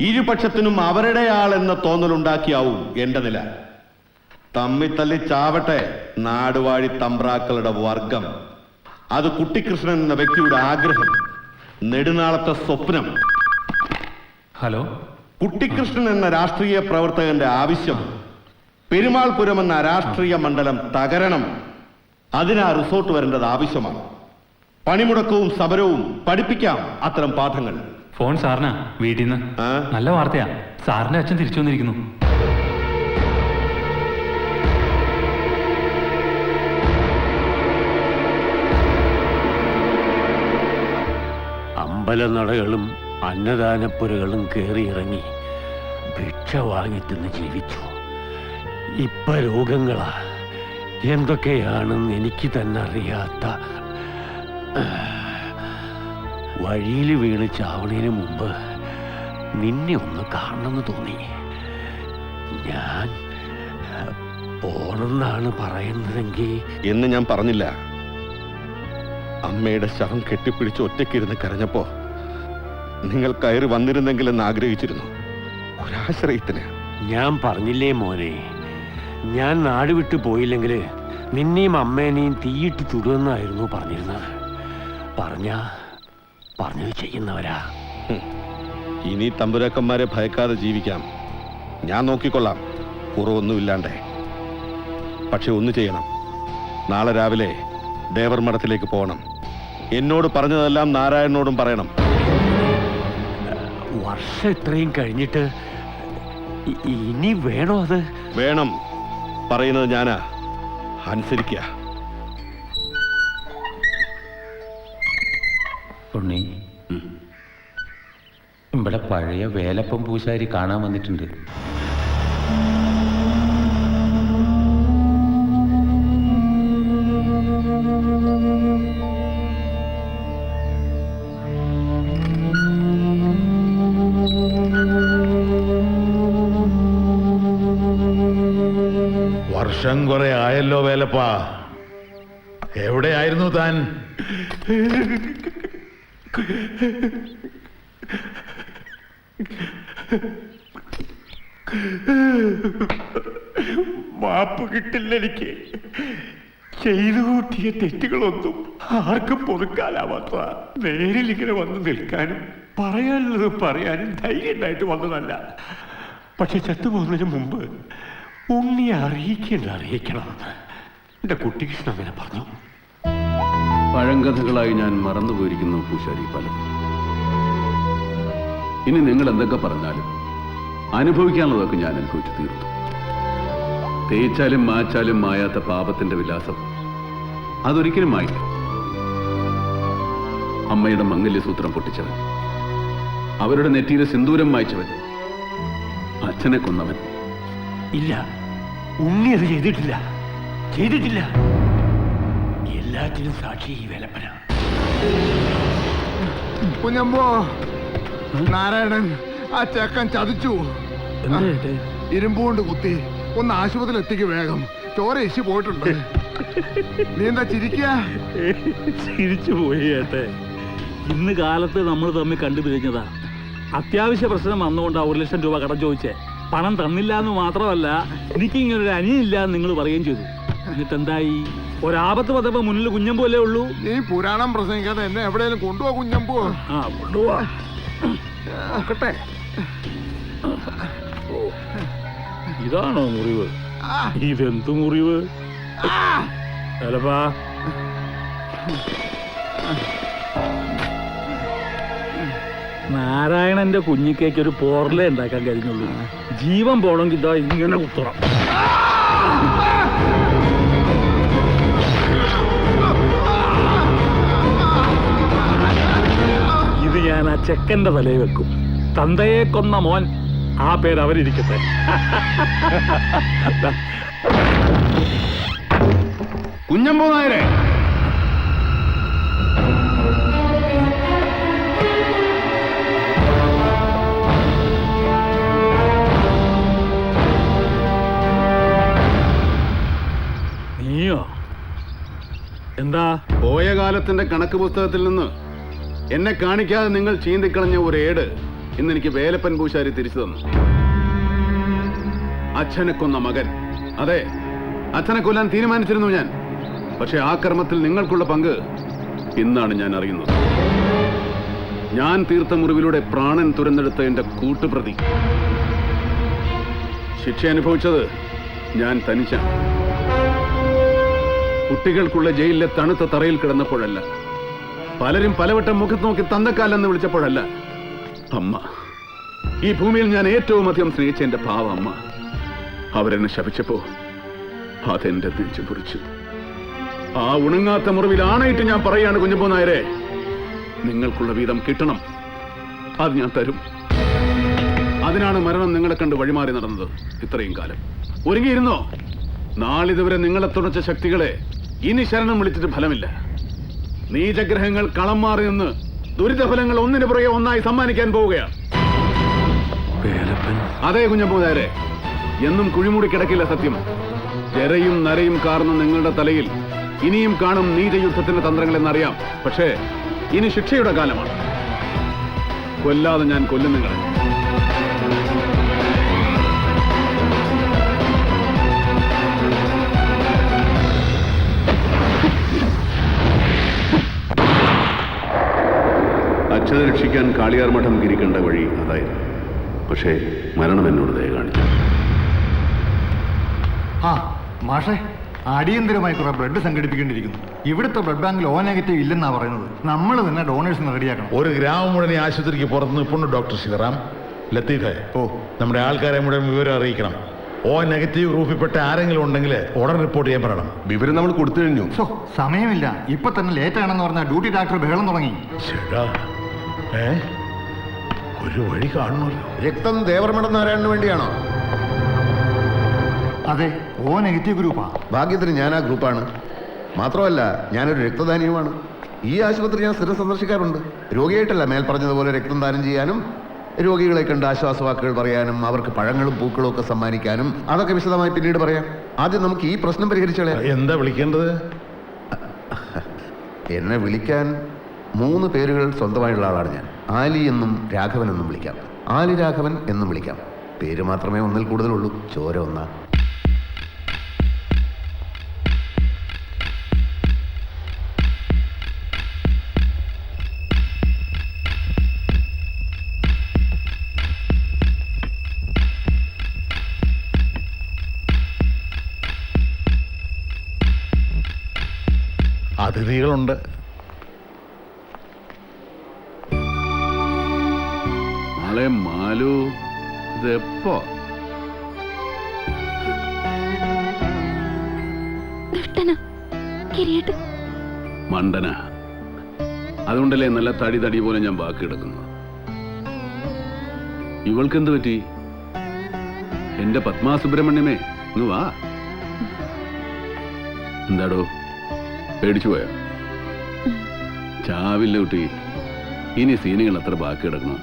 ഇരുപക്ഷത്തിനും അവരുടെ ആളെന്ന തോന്നലുണ്ടാക്കിയാവും എന്റെ നില. തമ്മിത്തല്ലി ചാവട്ടെ നാടുവാഴി തമ്പ്രാക്കളുടെ വർഗം. അത് കുട്ടിക്കൃഷ്ണൻ എന്ന വ്യക്തിയുടെ ആഗ്രഹം നെടുനാളത്തെ സ്വപ്നം. ഹലോ? കുട്ടിക്കൃഷ്ണൻ എന്ന രാഷ്ട്രീയ പ്രവർത്തകന്റെ ആവശ്യം പെരുമാൾപുരം എന്ന രാഷ്ട്രീയ മണ്ഡലം തകരണം. അതിനാ റിസോർട്ട് വരേണ്ടത് ആവശ്യമാണ്. പണിമുടക്കവും സമരവും പഠിപ്പിക്കാം അത്തരം പാഠങ്ങൾ. ഫോൺ സാറിനാ വീട്ടിൽ നിന്ന് നല്ല വാർത്തയാ. സാറിന്റെ അച്ഛൻ തിരിച്ചു വന്നിരിക്കുന്നു. അമ്പലനടകളും അന്നദാനപ്പുരകളും കയറി ഇറങ്ങി ഭിക്ഷ വാങ്ങിത്തിന്ന് ജീവിച്ചു. ഇപ്പൊ രോഗങ്ങളാ. എന്തൊക്കെയാണെന്ന് എനിക്ക് തന്നെ അറിയാത്ത വഴിയിൽ വീണ് ചാവണേന് മുമ്പ് നിന്നെ ഒന്ന് കാണണമെന്ന് തോന്നി. ഞാൻ പോണെന്നാണ് പറയുന്നതെങ്കിൽ എന്ന് ഞാൻ പറഞ്ഞില്ല. അമ്മയുടെ ശവം കെട്ടിപ്പിടിച്ച് ഒറ്റയ്ക്കിരുന്ന് കരഞ്ഞപ്പോ നിങ്ങൾ കയറി വന്നിരുന്നെങ്കിലെന്ന് ആഗ്രഹിച്ചിരുന്നു. ഒരാശ്രയത്തിന്. ഞാൻ പറഞ്ഞില്ലേ മോനെ ഞാൻ നാട് വിട്ടു പോയില്ലെങ്കിൽ നിന്നെയും അമ്മേനെയും തീയിട്ട് ചുടുമെന്നായിരുന്നു പറഞ്ഞിരുന്നത്. പറഞ്ഞ പറഞ്ഞത് ചെയ്യുന്നവരാ. ഇനി തമ്പുരാക്കന്മാരെ ഭയക്കാതെ ജീവിക്കാം. ഞാൻ നോക്കിക്കൊള്ളാം. കുറവൊന്നുമില്ലാണ്ടേ. പക്ഷെ ഒന്ന് ചെയ്യണം. നാളെ രാവിലെ ദേവർ മഠത്തിലേക്ക് പോകണം. എന്നോട് പറഞ്ഞതെല്ലാം നാരായണനോടും പറയണം. വർഷം ഇത്രയും കഴിഞ്ഞിട്ട് ഇനി വേണോ അത്? വേണം. പറയുന്നത് ഞാനാ. അനുസരിക്കുക ഉണ്ണി ഇവിടെ പഴയ വേലപ്പം പൂശാരി കാണാൻ വന്നിട്ടുണ്ട്. വർഷം കുറെ ആയല്ലോ വേലപ്പാ. എവിടെയായിരുന്നു താൻ? മാപ്പ് കിട്ടില്ല എനിക്ക്. ചെയ്തു കൂട്ടിയ തെറ്റുകളൊന്നും ആർക്കും പൊറുക്കാനാവാത്ത നേരിൽ ഇങ്ങനെ വന്ന് നിൽക്കാനും പറയാനുള്ളത് പറയാനും ധൈര്യമുണ്ടായിട്ട് വന്നതല്ല. പക്ഷെ ചത്തുപോകുന്നതിന് മുമ്പ് ഉണ്ണിയെ അറിയിക്കേണ്ട അറിയിക്കണമെന്ന് എന്റെ കുട്ടികൃഷ്ണൻ അങ്ങനെ പറഞ്ഞു. പഴങ്കഥകളായി ഞാൻ മറന്നുപോയിരിക്കുന്നു പൂശാരി പലതും ഇനി നിങ്ങൾ എന്തൊക്കെ പറഞ്ഞാലും അനുഭവിക്കാനുള്ളതൊക്കെ ഞാൻ അനുഭവിച്ചു തീർത്തു. തേച്ചാലും മാച്ചാലും മായാത്ത പാപത്തിന്റെ വിലാസം അതൊരിക്കലും മായില്ല. അമ്മയുടെ മംഗല്യസൂത്രം പൊട്ടിച്ചവൻ അവരുടെ നെറ്റിയിലെ സിന്ദൂരം മായ്ച്ചവൻ അച്ഛനെ കൊന്നവൻ. ഇല്ല ഉണ്ണി അത് ചെയ്തിട്ടില്ല. ചെയ്തിട്ടില്ല. എല്ലാറ്റിനും സാക്ഷി ഈ വേലപ്പന. കുഞ്ഞമ്പോ നാരായണൻ ആ ചെക്കൻ ചതിച്ചു. ഇരുമ്പ് കൊണ്ട് കുത്തി. ഒന്ന് ആശുപത്രിയിൽ എത്തിക്ക് വേഗം. ചോര ഇശി പോയിട്ടുണ്ട്. നീ എന്താ ചിരിക്കുക ചിരിച്ചു പോയി ഏട്ടെ. ഇന്ന് കാലത്ത് നമ്മൾ തമ്മിൽ കണ്ടുപിരിഞ്ഞതാ. അത്യാവശ്യ പ്രശ്നം വന്നുകൊണ്ട് ഒരു ലക്ഷം രൂപ കടം ചോദിച്ചേ. പണം തന്നില്ല എന്ന് മാത്രമല്ല എനിക്ക് ഇങ്ങനെ ഒരു അനിയില്ല എന്ന് നിങ്ങൾ പറയുകയും ചെയ്തു. എന്തായി ഒരാപത്ത് പത്തപ്പോ മുന്നിൽ കുഞ്ഞമ്പല്ലേ ഉള്ളൂ? നീ പുരാണം പ്രസംഗിക്കാതെ എന്നെ എവിടെയെങ്കിലും കൊണ്ടുപോ കുഞ്ഞമ്പോ? ആ കൊണ്ടുപോവാ. നോക്കട്ടെ ഇതാണോ മുറിവ്? ഇതെന്ത് മുറിവ്? ചിലപ്പാ നാരായണന്റെ കുഞ്ഞിക്കേക്ക് ഒരു പോർലേ ഉണ്ടാക്കാൻ കഴിഞ്ഞുള്ളൂ. ജീവൻ പോണെങ്കിൽ ഇതാ ഇങ്ങനെ കുത്തണം. ചെക്കന്റെ തലയിൽ വെക്കും. തന്തയെ കൊന്ന മോൻ ആ പേര് അവരിരിക്കട്ടെ. കുഞ്ഞമ്പോ നായരെ. നീയോ? എന്താ? പോയ കാലത്തിന്റെ കണക്ക് പുസ്തകത്തിൽ നിന്ന് എന്നെ കാണിക്കാതെ നിങ്ങൾ ചീന്തിക്കളഞ്ഞ ഒരു ഏട് ഇന്ന് എനിക്ക് വേലപ്പൻ പൂശാരി തിരിച്ചു തന്നു. അച്ഛനെ കൊന്ന മകൻ. അതെ അച്ഛനെ കൊല്ലാൻ തീരുമാനിച്ചിരുന്നു ഞാൻ. പക്ഷെ ആ കർമ്മത്തിൽ നിങ്ങൾക്കുള്ള പങ്ക് ഇന്നാണ് ഞാൻ അറിയുന്നത്. ഞാൻ തീർത്ത മുറിവിലൂടെ പ്രാണൻ തുരന്നെടുത്ത എന്റെ കൂട്ടുപ്രതി. ശിക്ഷ അനുഭവിച്ചത് ഞാൻ തനിച്ചാണ്. കുട്ടികൾക്കുള്ള ജയിലിലെ തണുത്ത തറയിൽ കിടന്നപ്പോഴല്ല. പലരും പലവട്ടം മുഖത്ത് നോക്കി തന്തക്കാലെന്ന് വിളിച്ചപ്പോഴല്ല. അമ്മ ഈ ഭൂമിയിൽ ഞാൻ ഏറ്റവും അധികം സ്നേഹിച്ച എന്റെ പാവ അമ്മ. അവരെന്നെ ശപിച്ചപ്പോ അതെന്റെ നെഞ്ചു പൊറിച്ചു ആ ഉണങ്ങാത്ത മുറിവിൽ ആണയിട്ട് ഞാൻ പറയാണ് കുഞ്ഞപ്പോ നായരെ. നിങ്ങൾക്കുള്ള വീതം കിട്ടണം. അത് ഞാൻ തരും. അതിനാണ് മരണം നിങ്ങളെ കണ്ട് വഴിമാറി നടന്നത് ഇത്രയും കാലം. ഒരുങ്ങിയിരുന്നോ? നാളിതുവരെ നിങ്ങളെ തുണച്ച ശക്തികളെ ഇനി ശരണം വിളിച്ചിട്ട് ഫലമില്ല. നീചഗ്രഹങ്ങൾ കളം മാറി നിന്ന് ദുരിതഫലങ്ങൾ ഒന്നിനു പുറകെ ഒന്നായി സമ്മാനിക്കാൻ പോവുകയാണ്. അതേ കുഞ്ഞപ്പൂതാരെ എന്നും കുഴിമൂടി കിടക്കില്ല സത്യം. ജരയും നരയും കാർന്ന നിങ്ങളുടെ തലയിൽ ഇനിയും കാണും നീചയുദ്ധത്തിന്റെ തന്ത്രങ്ങൾ എന്നറിയാം പക്ഷേ ഇനി ശിക്ഷയുടെ കാലമാണ്. കൊല്ലാതെ ഞാൻ കൊല്ലും നിങ്ങളെ. അച്ഛനെ രക്ഷിക്കാൻ കാളിയാർ മഠം കിരിക്കേണ്ട വഴി അതായിരുന്നു പക്ഷേ മരണം എന്നോട് ദയ കാണിച്ചു. ആ മാഷേ അടിയന്തരമായി കുറെ ബ്ലഡ് സംഘടിപ്പിക്കേണ്ടിയിരിക്കുന്നു. ഇവിടുത്തെ ബ്ലഡ് ബാങ്കിൽ ഓ നെഗറ്റീവ് ഇല്ലെന്നാ പറയുന്നത്. നമ്മൾ തന്നെ ഡോണേഴ്സിന് റെഡിയാക്കണം. ഒരു ഗ്രാമം മുഴുവൻ ഈ ആശുപത്രിക്ക് പുറത്ത് നിൽപ്പുണ്ട് ഡോക്ടർ ശിവറാം ലത്തീഫെ ഓ. നമ്മുടെ ആൾക്കാരെ മുഴുവൻ വിവരം അറിയിക്കണം. ഓ നെഗറ്റീവ് ഗ്രൂപ്പിൽപ്പെട്ട ആരെങ്കിലും ഉണ്ടെങ്കിൽ ഉടൻ റിപ്പോർട്ട് ചെയ്യാൻ പറയണം. വിവരം നമ്മൾ കൊടുത്തു കഴിഞ്ഞു. സോ സമയമില്ല. ഇപ്പൊ തന്നെ ലേറ്റ് ആണെന്ന് പറഞ്ഞാൽ ഡ്യൂട്ടി ഡോക്ടർ ബഹളം തുടങ്ങി. ചേടാ ഏ? ഒരു വഴി കാണുമല്ലോ രക്തം ദേവർമഠം നാരായണന് വേണ്ടിയാണോ? അതെ ഓ നെഗറ്റീവ് ഗ്രൂപ്പാ. ഭാഗ്യത്തിന് ഞാൻ ആ ഗ്രൂപ്പാണ്. മാത്രമല്ല ഞാനൊരു രക്തദാനിയുമാണ്. ഈ ആശുപത്രി ഞാൻ സ്ഥിരം സന്ദർശിക്കാറുണ്ട്. രോഗിയായിട്ടല്ല മേൽ പറഞ്ഞതുപോലെ രക്തം ദാനം ചെയ്യാനും രോഗികളെ കണ്ട് ആശ്വാസവാക്കുകൾ പറയാനും അവർക്ക് പഴങ്ങളും പൂക്കളും ഒക്കെ സമ്മാനിക്കാനും അതൊക്കെ വിശദമായി പിന്നീട് പറയാം. ആദ്യം നമുക്ക് ഈ പ്രശ്നം പരിഹരിച്ചു എന്താ വിളിക്കേണ്ടത്? എന്നെ വിളിക്കാൻ മൂന്ന് പേരുകൾ സ്വന്തമായുള്ള ആളാണ് ഞാൻ. ആലി എന്നും രാഘവൻ എന്നും വിളിക്കാം. ആലി രാഘവൻ എന്നും വിളിക്കാം. പേര് മാത്രമേ ഒന്നിൽ കൂടുതലുള്ളൂ. ചോര ഒന്നാ. അതിഥികളുണ്ട്. നാളെ മാലു ഇതെപ്പോ? മണ്ടന അതുകൊണ്ടല്ലേ നല്ല തടി തടി പോലെ ഞാൻ ബാക്കി എടുക്കുന്നു ഇവൾക്ക് എന്ത് പറ്റി? എന്റെ പത്മാ സുബ്രഹ്മണ്യമേ ഇന്ന് വാ. എന്താടോ പേടിച്ചു പോയോ? ചാവില്ല കുട്ടി ഇനി സീനുകൾ അത്ര ബാക്കി കിടക്കണം?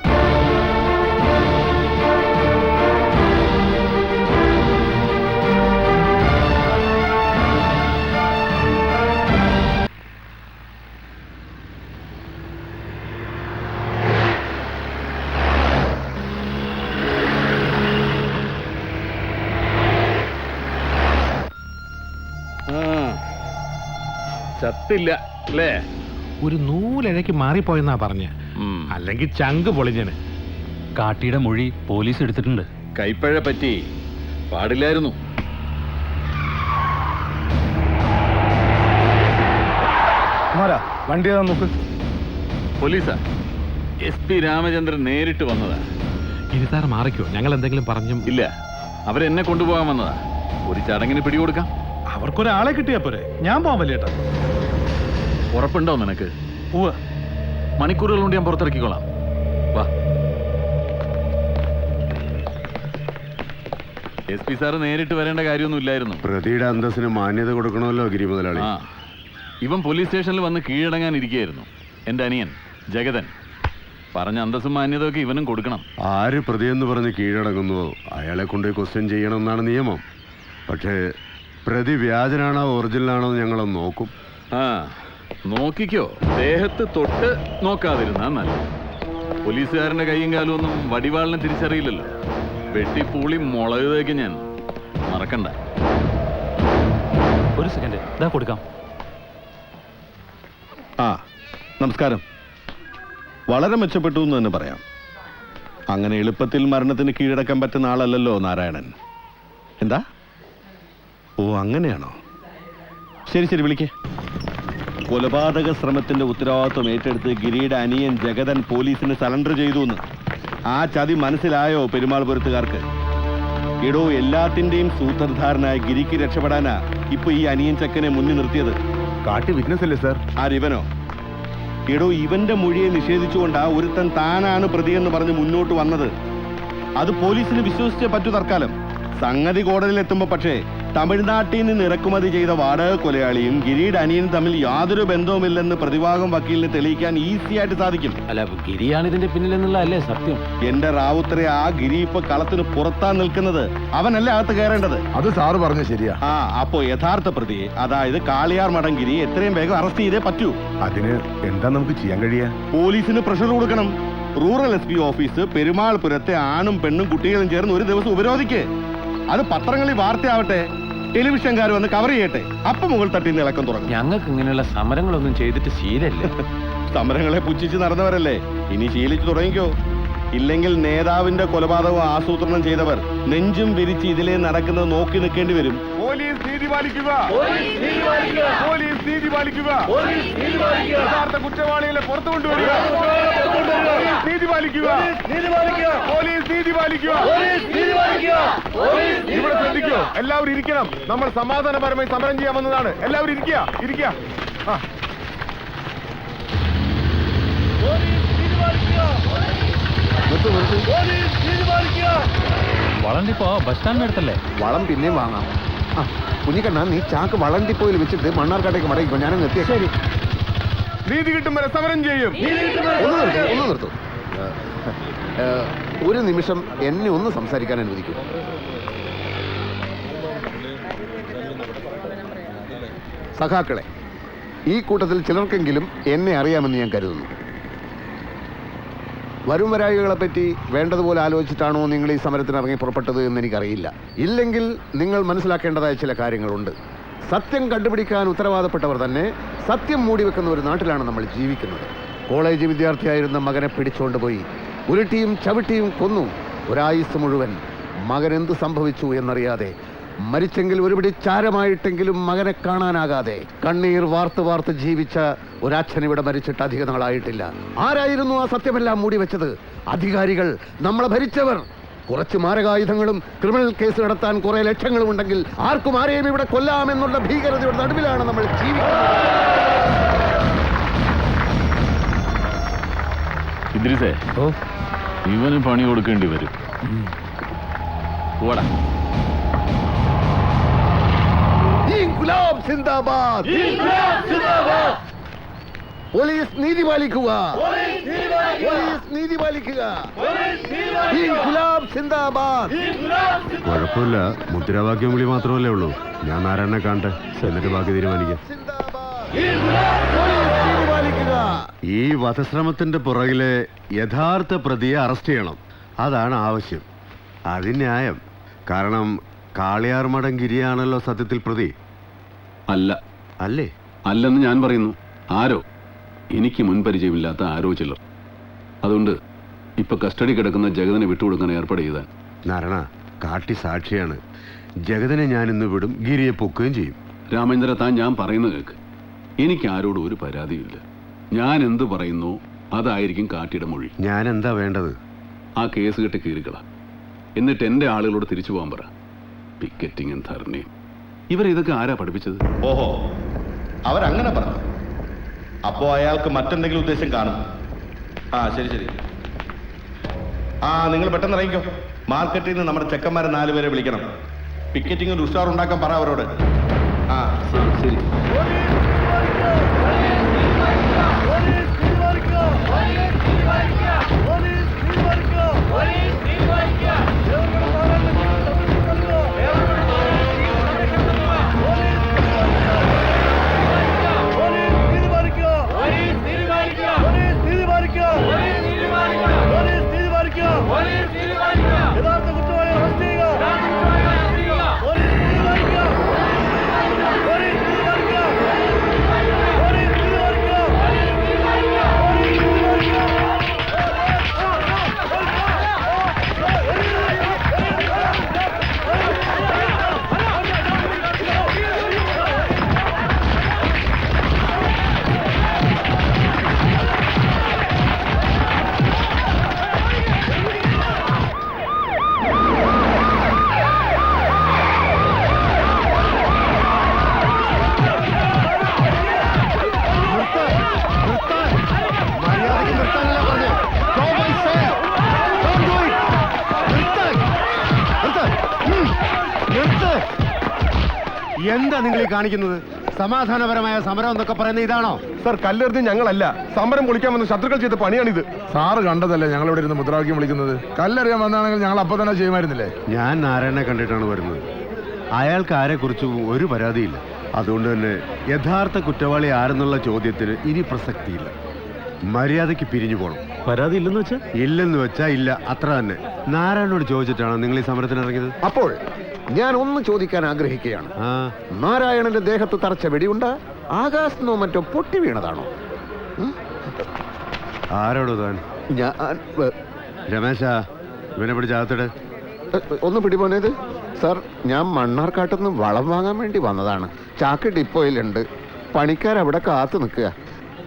ചത്തില്ല അല്ലേ? ഒരു നൂലിഴയ്ക്ക് മാറിപ്പോയെന്നാ പറഞ്ഞ. അല്ലെങ്കിൽ ചങ്ക് പൊളിഞ്ഞന്. കാട്ടിയുടെ മൊഴി പോലീസ് എടുത്തിട്ടുണ്ട്. കൈപ്പഴ പറ്റി പാടില്ലായിരുന്നു. വണ്ടി നോക്ക്? പോലീസാ. എസ് പി രാമചന്ദ്രൻ നേരിട്ട് വന്നതാ. ഇരുത്താറ് മാറിക്കോ. ഞങ്ങൾ എന്തെങ്കിലും പറഞ്ഞു ഇല്ല അവരെന്നെ കൊണ്ടുപോകാൻ വന്നതാ. ഒരു ചടങ്ങിന് പിടികൊടുക്കാം. അവർക്കൊരാളെ കിട്ടിയാ പോരെ. ഞാൻ പോവാൻ വലിയേട്ടാ. ഉറപ്പുണ്ടോ നിനക്ക്? മണിക്കൂറുകൾ കൊണ്ട് ഞാൻ പുറത്തിറക്കിക്കോളാം. വാ. എസ് പി സാറ് നേരിട്ട് വരേണ്ട കാര്യമൊന്നും ഇല്ലായിരുന്നു. പ്രതിയുടെ അന്തസ്സിന് മാന്യത കൊടുക്കണമല്ലോ ഗിരി മുതലാളി. ആ. ഇവൻ പോലീസ് സ്റ്റേഷനിൽ വന്ന് കീഴടങ്ങാൻ ഇരിക്കുകയായിരുന്നു എന്റെ അനിയൻ ജഗതൻ. പറഞ്ഞ അന്തസ്സും മാന്യതയൊക്കെ ഇവനും കൊടുക്കണം. ആര് പ്രതിയെന്ന് പറഞ്ഞ് കീഴടങ്ങുന്നുവോ അയാളെ കൊണ്ട് ക്വസ്റ്റ്യൻ ചെയ്യണമെന്നാണ് നിയമം. പക്ഷേ പ്രതി വ്യാജനാണോ ഒറിജിനലാണോ എന്ന് ഞങ്ങളൊന്ന് നോക്കും. ആ നോക്കിക്കോ. ദേഹത്ത് തൊട്ട് നോക്കാതിരുന്നാ നല്ല പോലീസുകാരന്റെ കൈയും കാലും ഒന്നും വടിവാളിനെ തിരിച്ചറിയില്ലല്ലോ. വെട്ടി പൂളി മുളക് തേക്ക് ഞാൻ മറക്കണ്ട. ഒരു സെക്കൻഡ് ഇതാ കൊടുക്കാം. ആ നമസ്കാരം. വളരെ മെച്ചപ്പെട്ടു എന്ന് തന്നെ പറയാം. അങ്ങനെ എളുപ്പത്തിൽ മരണത്തിന് കീഴടക്കാൻ പറ്റുന്ന ആളല്ലല്ലോ നാരായണൻ. എന്താ? ഓ അങ്ങനെയാണോ? ശരി ശരി വിളിക്കേ. കൊലപാതക ശ്രമത്തിന്റെ ഉത്തരവാദിത്വം ഏറ്റെടുത്ത് ഗിരിയുടെ അനിയൻ ജഗതൻ പോലീസിന് സലണ്ടർ ചെയ്തു എന്ന് ആ ചതി മനസ്സിലായോ പെരുമാൾപുരത്തുകാർക്ക് എടോ എല്ലാത്തിന്റെയും സൂത്രധാരനായ ഗിരിക്ക് രക്ഷപ്പെടാനാ ഇപ്പൊ ഈ അനിയൻ ചക്കനെ മുന്നിൽ നിർത്തിയത്. കാട്ടി വിറ്റ്നസ് അല്ലേ സാർ ആരിവനോ എടോ ഇവന്റെ മൊഴിയെ നിഷേധിച്ചുകൊണ്ടാ ഒരുത്തൻ താനാണ് പ്രതിയെന്ന് പറഞ്ഞ് മുന്നോട്ട് വന്നത്. അത് പോലീസിന് വിശ്വസിച്ചേ പറ്റൂ തർക്കാലം സംഗതി കോടതിയിൽ എത്തുമ്പോ പക്ഷേ തമിഴ്നാട്ടിൽ നിന്ന് ഇറക്കുമതി ചെയ്ത വാടക കൊലയാളിയും ഗിരിയുടെ അനിയനും തമ്മിൽ യാതൊരു ബന്ധവുമില്ലെന്ന് പ്രതിഭാഗം വക്കീലിന് തെളിയിക്കാൻ ഈസി ആയിട്ട് സാധിക്കും. അല്ല ഗിരിയാണ് ഇതിന്റെ പിന്നിലെന്നുള്ള അല്ലേ സത്യം? എന്റെ റാവുത്തരെ ആ ഗിരി ഇപ്പൊ കളത്തിന് പുറത്താ നിൽക്കുന്നത്. അവനല്ലേ അകത്ത് കയറേണ്ടത്? അത് സാറ് പറഞ്ഞ ശരിയാ. ആ അപ്പോ യഥാർത്ഥ പ്രതിയെ അതായത് കാളിയാർ മടങ്കിരി ഗിരി എത്രയും വേഗം അറസ്റ്റ് ചെയ്തേ പറ്റൂ. അതിന് എന്താ നമുക്ക് ചെയ്യാൻ കഴിയാ പോലീസിന് പ്രഷർ കൊടുക്കണം. റൂറൽ എസ് പി ഓഫീസ് പെരുമാൾപുരത്തെ ആണും പെണ്ണും കുട്ടികളും ചേർന്ന് ഒരു ദിവസം ഉപരോധിക്കേ. അത് പത്രങ്ങളിൽ വാർത്തയാവട്ടെ. ടെലിവിഷൻകാർ വന്ന് കവർ ചെയ്യട്ടെ? അപ്പൊ മുകൾ തട്ടി നിന്ന് ഇളക്കം തുടങ്ങും. ഞങ്ങൾക്ക് ഇങ്ങനെയുള്ള സമരങ്ങളൊന്നും ചെയ്തിട്ട് ശീലല്ലേ? സമരങ്ങളെ പുച്ഛിച്ച് നടന്നവരല്ലേ? ഇനി ശീലിച്ചു തുടങ്ങിക്കോ. ഇല്ലെങ്കിൽ നേതാവിന്റെ കൊലപാതകം ആസൂത്രണം ചെയ്തവർ നെഞ്ചും വിരിച്ച് ഇതിലെ നടക്കുന്നത് നോക്കി നിൽക്കേണ്ടി വരും പോലീസ് നീതി പാലിക്കുക പോലീസ് നീതി പാലിക്കുക യഥാർത്ഥ കുറ്റവാളികളെ പുറത്തു കൊണ്ടുവരിക പോലീസ് നീതി പാലിക്കുക പോലീസ് നീതി പാലിക്കുക ഇവിടെ ശ്രദ്ധിക്കൂ എല്ലാവരും ഇരിക്കണം നമ്മൾ സമാധാനപരമായി സമരം ചെയ്യാമെന്നതാണ് എല്ലാവരും ഇരിക്കുക ഇരിക്കുക ആ നിർത്ത് നിർത്ത്. വളണ്ടിപ്പോ ബസ് സ്റ്റാൻഡ് അടുത്തല്ലേ? വളം പിന്നെയും വാങ്ങാം. ആ കുഞ്ഞിക്കണ്ണ നീ ചാക്ക് വളണ്ടിപ്പോയിൽ വെച്ചിട്ട് മണ്ണാർക്കാട്ടേക്ക് മടങ്ങിക്കോ. ഞാനും എത്തിയ ശരി. നീതി കിട്ടും വരെ സമരം ചെയ്യും. ഒന്ന് നിർത്തൂ ഒന്ന് നിർത്തൂ. ഏ, ഒരു നിമിഷം എന്നെ ഒന്ന് സംസാരിക്കാൻ അനുവദിക്കൂ. സഖാക്കളെ ഈ കൂട്ടത്തിൽ ചിലർക്കെങ്കിലും എന്നെ അറിയാമെന്ന് ഞാൻ കരുതുന്നു. വരും വരായികളെ പറ്റി വേണ്ടതുപോലെ ആലോചിച്ചിട്ടാണോ നിങ്ങൾ ഈ സമരത്തിന് ഇറങ്ങി പുറപ്പെട്ടത് എന്ന് എനിക്കറിയില്ല ഇല്ലെങ്കിൽ നിങ്ങൾ മനസ്സിലാക്കേണ്ടതായ ചില കാര്യങ്ങളുണ്ട്. സത്യം കണ്ടുപിടിക്കാൻ ഉത്തരവാദപ്പെട്ടവർ തന്നെ സത്യം മൂടിവെക്കുന്ന ഒരു നാട്ടിലാണ് നമ്മൾ ജീവിക്കുന്നത്. കോളേജ് വിദ്യാർത്ഥിയായിരുന്ന മകനെ പിടിച്ചുകൊണ്ട് പോയി. ഉരുട്ടിയും ചവിട്ടിയും കൊന്നു. ഒരായുസ് മുഴുവൻ മകൻ എന്ത് സംഭവിച്ചു എന്നറിയാതെ മരിച്ചെങ്കിൽ ഒരുപിടി ചാരമായിട്ടെങ്കിലും മകനെ കാണാനാകാതെ കണ്ണീർ വാർത്ത് വാർത്ത് ജീവിച്ച ഒരച്ഛൻ ഇവിടെ മരിച്ചിട്ട് അധിക നാളായിട്ടില്ല. ആരായിരുന്നു ആ സത്യമെല്ലാം മൂടി വെച്ചത്? അധികാരികൾ നമ്മളെ ഭരിച്ചവർ. കുറച്ച് മാരകായുധങ്ങളും ക്രിമിനൽ കേസ് നടത്താൻ കുറെ ലക്ഷ്യങ്ങളും ഉണ്ടെങ്കിൽ ആർക്കും ആരെയും ഇവിടെ കൊല്ലാമെന്നുള്ള ഭീകരതയുടെ നടുവിലാണ് നമ്മൾ ജീവിക്കുന്നത്. ഇവന് പണി കൊടുക്കേണ്ടി വരും. ഇൻക്ലാബ് സിന്ദാബാദ്. പോലീസ് നീതി പാലിക്കുക. പോലീസ് നീതി പാലിക്കുക. ഗുലാം സിന്ദാബാദ്. കുഴപ്പമില്ല. മുദ്രാവാക്യം വിളി മാത്രമല്ലേ ഉള്ളൂ. ഞാൻ നാരായണനെ കാണട്ടെ. എന്നിട്ട് ബാക്കി തീരുമാനിക്കാം. ഈ വധശ്രമത്തിന്റെ പുറകിലെ യഥാർത്ഥ പ്രതിയെ അറസ്റ്റ് ചെയ്യണം. അതാണ് ആവശ്യം. അത് ന്യായം കാരണം കാളിയാർ മടം ഗിരിയാണല്ലോ സത്യത്തിൽ പ്രതി. അല്ല. അല്ലേ? അല്ലെന്ന് ഞാൻ പറയുന്നു. ആരോ? എനിക്ക് മുൻപരിചയമില്ലാത്ത ആരോ ചിലർ. അതുകൊണ്ട് ഇപ്പൊ കസ്റ്റഡി കിടക്കുന്ന ജഗതിനെ വിട്ടുകൊടുക്കാൻ ഏർപ്പാട് ചെയ്താൽ നാരണ കാട്ടി സാക്ഷിയാണ്. ജഗതിനെ ഞാൻ ഇന്ന് വിടും ഗിരിയെ പൊക്കുകയും ചെയ്യും. രാമേന്ദ്ര താൻ ഞാൻ പറയുന്നത് കേൾക്ക് എനിക്ക് ആരോടും ഒരു പരാതിയില്ല ഞാൻ എന്ത് പറയുന്നു അതായിരിക്കും കാട്ടിയുടെ മൊഴി. ഞാൻ എന്താ വേണ്ടത്? ആ കേസ് കെട്ടി കീറുകള എന്നിട്ട് എന്റെ ആളുകളോട് തിരിച്ചു പോകാൻ പറ. പിക്കറ്റിങ്ങും ധർണയും ഇവർ ഇതൊക്കെ ആരാ പഠിപ്പിച്ചത്? ഓഹോ അവരങ്ങനെ പറഞ്ഞു. അപ്പോ അയാൾക്ക് മറ്റെന്തെങ്കിലും ഉദ്ദേശം കാണും. ആ ശരി ശരി. ആ നിങ്ങൾ പെട്ടെന്ന് ഇറങ്ങിക്കോ. മാർക്കറ്റിൽ നിന്ന് നമ്മുടെ ചെക്കന്മാരെ നാലുപേരെ വിളിക്കണം. പിക്കറ്റിംഗ് ഒരു ഉഷാർ ഉണ്ടാക്കാൻ പറ അവരോട്. ആ ശരി ശരി. ഈ കാണിക്കുന്നത്? സമാധാനപരമായ സമരം എന്നൊക്കെ പറയുന്നത് ഇതാണോ? സർ കല്ലെറിഞ്ഞ് ഞങ്ങളല്ല. സമരം പൊളിക്കാമെന്ന് ശത്രുക്കൾ ചെയ്ത പണിയാണിത്. സാറ് കണ്ടതല്ലേ ഞങ്ങൾ ഇവിടെ ഇരുന്ന് മുദ്രാവാക്യം വിളിക്കുന്നത്? കല്ലെറിയാൻ വന്നാണെങ്കിൽ ഞങ്ങൾ അപ്പൊ തന്നെ ചെയ്യുമായിരുന്നില്ലേ? ഞാൻ നാരായണനെ കണ്ടിട്ടാണ് വരുന്നത്. അയാൾക്ക് ആരെക്കുറിച്ചും ഒരു പരാതിയില്ല. അതുകൊണ്ട് തന്നെ യഥാർത്ഥ കുറ്റവാളി ആരെന്നുള്ള ചോദ്യത്തിന് ഇനി പ്രസക്തിയില്ല. മര്യാദയ്ക്ക് പിരിഞ്ഞു പോകണം പരാതി ഇല്ലെന്ന് വെച്ചാ? ഇല്ലെന്ന് വെച്ചാ ഇല്ല. അത്ര തന്നെ. നാരായണനോട് ചോദിച്ചിട്ടാണ് നിങ്ങൾ ഈ സമരത്തിന് ഇറങ്ങിയത്? അപ്പോൾ ഞാൻ ഒന്ന് ചോദിക്കാൻ ആഗ്രഹിക്കുകയാണ്. നാരായണന്റെ ദേഹത്ത് തറച്ച വെടിയുണ്ട ആകാശത്തോ മറ്റോ പൊട്ടി വീണതാണോ? ആരോടോ താൻ? ഞാൻ രമേശ ഇവനെ പിടിച്ച് അകത്തിട്. ഒന്ന് പിടിപോനേത് സാർ ഞാൻ മണ്ണാർക്കാട്ടുനിന്ന് വളം വാങ്ങാൻ വേണ്ടി വന്നതാണ്. ചാക്ക് ഡിപ്പോയിലുണ്ട്. പണിക്കാരവിടെ കാത്തു നിൽക്കുക.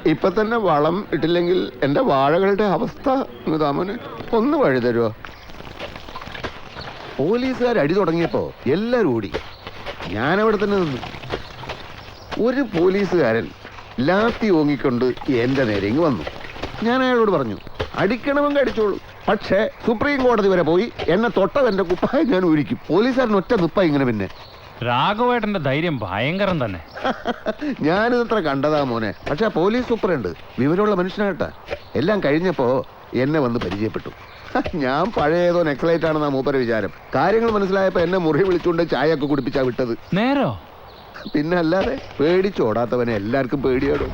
ഇപ്പൊ തന്നെ വളം ഇട്ടില്ലെങ്കിൽ എന്റെ വാഴകളുടെ അവസ്ഥ താമോന് ഒന്ന് വഴി തരുമോ പോലീസുകാർ അടി തുടങ്ങിയപ്പോ എല്ലാരും ഓടി. ഞാൻ അവിടെ തന്നെ നിന്നു. ഒരു പോലീസുകാരൻ ലാത്തി ഓങ്ങിക്കൊണ്ട് എന്റെ നേരെ വന്നു. ഞാൻ അയാളോട് പറഞ്ഞു അടിക്കണമെങ്കിൽ അടിച്ചോളൂ. പക്ഷേ സുപ്രീം കോടതി വരെ പോയി എന്നെ തൊട്ടതെന്റെ കുപ്പായം ഞാൻ ഊരിക്കും. പോലീസുകാരൻ ഒറ്റ നിപ്പ ഇങ്ങനെ പിന്നെ. രാഘവേട്ടന്റെ ധൈര്യം ഭയങ്കരം തന്നെ. ഞാനിതത്ര കണ്ടതാ മോനെ. പക്ഷെ ആ പോലീസ് സൂപ്രണ്ട് വിവരമുള്ള മനുഷ്യനായിട്ടാ. എല്ലാം കഴിഞ്ഞപ്പോ എന്നെ വന്ന് പരിചയപ്പെട്ടു. ഞാൻ പഴയ ഏതോ നെക്ലൈറ്റ് ആണെന്നാ മൂപ്പര വിചാരം. കാര്യങ്ങൾ മനസ്സിലായപ്പോ എന്നെ മുറി വിളിച്ചുകൊണ്ട് ചായ ഒക്കെ കുടിപ്പിച്ചാ വിട്ടത്. നേരോ? പിന്നെ അല്ലാതെ പേടിച്ചോടാത്തവനെ എല്ലാവർക്കും പേടിയാടും.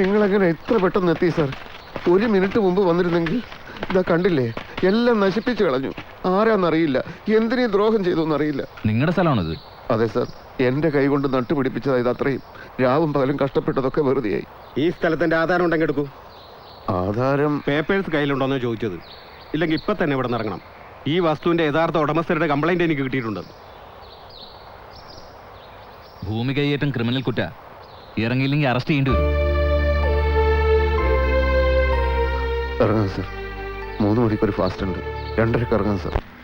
നിങ്ങളെങ്ങനെ എത്ര പെട്ടെന്ന് എത്തി സാർ ഒരു മിനിറ്റ് മുമ്പ് വന്നിരുന്നെങ്കിൽ ഇതാ കണ്ടില്ലേ? എല്ലാം നശിപ്പിച്ചു കളഞ്ഞു. ആരാന്നറിയില്ല. എന്തിനീ ദ്രോഹം ചെയ്തു എന്നറിയില്ല നിങ്ങളുടെ സ്ഥലമാണിത്? അതെ സാർ എന്റെ കൈ കൊണ്ട് നട്ടുപിടിപ്പിച്ചതായത് അത്രയും. രാവും പകലും കഷ്ടപ്പെട്ടതൊക്കെ വെറുതെയായി. ഈ സ്ഥലത്തിന്റെ ആധാരം ഉണ്ടെങ്കിൽ എടുക്കൂ. ആധാരം? പേപ്പേഴ്സ് കയ്യിലുണ്ടോന്ന് ചോദിച്ചത്. ഇല്ലെങ്കിൽ ഇപ്പൊ തന്നെ ഇവിടെ നിറങ്ങണം ഇറങ്ങണം ഈ വസ്തുവിന്റെ യഥാർത്ഥ ഉടമസ്ഥരുടെ കംപ്ലൈന്റ് എനിക്ക് കിട്ടിയിട്ടുണ്ട്. ഭൂമി കൈയേറ്റം ക്രിമിനൽ കുറ്റ. ഇറങ്ങിയില്ലെങ്കിൽ അറസ്റ്റ് ചെയ്യേണ്ടി വരും. ഇറങ്ങാം സാർ മൂന്ന് മണിക്കൊരു ഫാസ്റ്റ് ഉണ്ട്. രണ്ടരക്ക് ഇറങ്ങാം സാർ